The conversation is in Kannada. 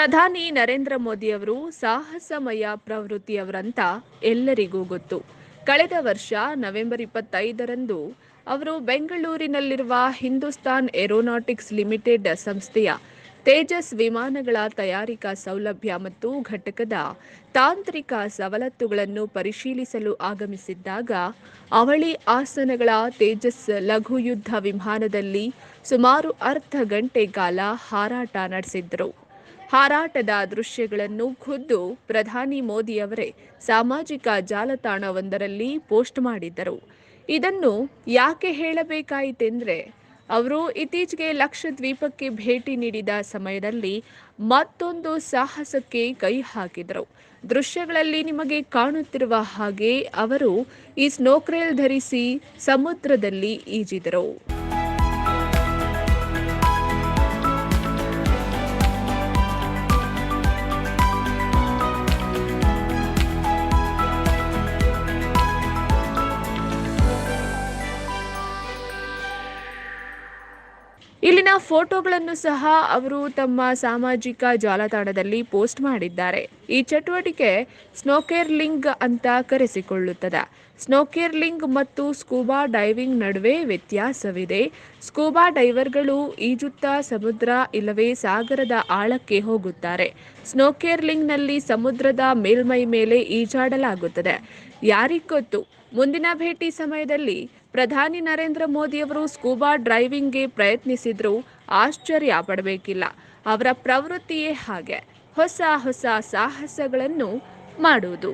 ಪ್ರಧಾನಿ ನರೇಂದ್ರ ಮೋದಿಯವರು ಸಾಹಸಮಯ ಪ್ರವೃತ್ತಿಯವರಂತ ಎಲ್ಲರಿಗೂ ಗೊತ್ತು. ಕಳೆದ ವರ್ಷ ನವೆಂಬರ್ ಇಪ್ಪತ್ತೈದರಂದು ಅವರು ಬೆಂಗಳೂರಿನಲ್ಲಿರುವ ಹಿಂದೂಸ್ತಾನ್ ಏರೋನಾಟಿಕ್ಸ್ ಲಿಮಿಟೆಡ್ ಸಂಸ್ಥೆಯ ತೇಜಸ್ ವಿಮಾನಗಳ ತಯಾರಿಕಾ ಸೌಲಭ್ಯ ಮತ್ತು ಘಟಕದ ತಾಂತ್ರಿಕ ಸವಲತ್ತುಗಳನ್ನು ಪರಿಶೀಲಿಸಲು ಆಗಮಿಸಿದ್ದಾಗ ಅವಳಿ ಆಸನಗಳ ತೇಜಸ್ ಲಘು ಯುದ್ಧ ವಿಮಾನದಲ್ಲಿ ಸುಮಾರು ಅರ್ಧ ಗಂಟೆ ಕಾಲ ಹಾರಾಟ ನಡೆಸಿದ್ದರು. ಹಾರಾಟದ ದೃಶ್ಯಗಳನ್ನು ಖುದ್ದು ಪ್ರಧಾನಿ ಮೋದಿಯವರೇ ಸಾಮಾಜಿಕ ಜಾಲತಾಣವೊಂದರಲ್ಲಿ ಪೋಸ್ಟ್ ಮಾಡಿದ್ದರು. ಇದನ್ನು ಯಾಕೆ ಹೇಳಬೇಕಾಯಿತೆಂದರೆ, ಅವರು ಇತ್ತೀಚೆಗೆ ಲಕ್ಷದ್ವೀಪಕ್ಕೆ ಭೇಟಿ ನೀಡಿದ ಸಮಯದಲ್ಲಿ ಮತ್ತೊಂದು ಸಾಹಸಕ್ಕೆ ಕೈ ಹಾಕಿದರು. ದೃಶ್ಯಗಳಲ್ಲಿ ನಿಮಗೆ ಕಾಣುತ್ತಿರುವ ಹಾಗೆ ಅವರು ಈ ಸ್ನೋಕ್ರೇಲ್ ಧರಿಸಿ ಸಮುದ್ರದಲ್ಲಿ ಈಜಿದರು. ಇಲ್ಲಿನ ಫೋಟೋಗಳನ್ನು ಸಹ ಅವರು ತಮ್ಮ ಸಾಮಾಜಿಕ ಜಾಲತಾಣದಲ್ಲಿ ಪೋಸ್ಟ್ ಮಾಡಿದ್ದಾರೆ. ಈ ಚಟುವಟಿಕೆ ಸ್ನೋಕೇರ್ಲಿಂಗ್ ಅಂತ ಕರೆಸಿಕೊಳ್ಳುತ್ತದೆ. ಸ್ನೋಕೇರ್ಲಿಂಗ್ ಮತ್ತು ಸ್ಕೂಬಾ ಡೈವಿಂಗ್ ನಡುವೆ ವ್ಯತ್ಯಾಸವಿದೆ. ಸ್ಕೂಬಾ ಡೈವರ್ಗಳು ಈಜುತ್ತಾ ಸಮುದ್ರ ಇಲ್ಲವೇ ಸಾಗರದ ಆಳಕ್ಕೆ ಹೋಗುತ್ತಾರೆ. ಸ್ನೋಕೇರ್ಲಿಂಗ್ನಲ್ಲಿ ಸಮುದ್ರದ ಮೇಲ್ಮೈ ಮೇಲೆ ಈಜಾಡಲಾಗುತ್ತದೆ. ಯಾರಿಗೊತ್ತು ಮುಂದಿನ ಭೇಟಿ ಸಮಯದಲ್ಲಿ ಪ್ರಧಾನಿ ನರೇಂದ್ರ ಮೋದಿಯವರು ಸ್ಕೂಬಾ ಡ್ರೈವಿಂಗ್ಗೆ ಪ್ರಯತ್ನಿಸಿದ್ರೂ ಆಶ್ಚರ್ಯ ಪಡಬೇಕಿಲ್ಲ. ಅವರ ಪ್ರವೃತ್ತಿಯೇ ಹಾಗೆ. ಹೊಸ ಹೊಸ ಸಾಹಸಗಳನ್ನು ಮಾಡುವುದು.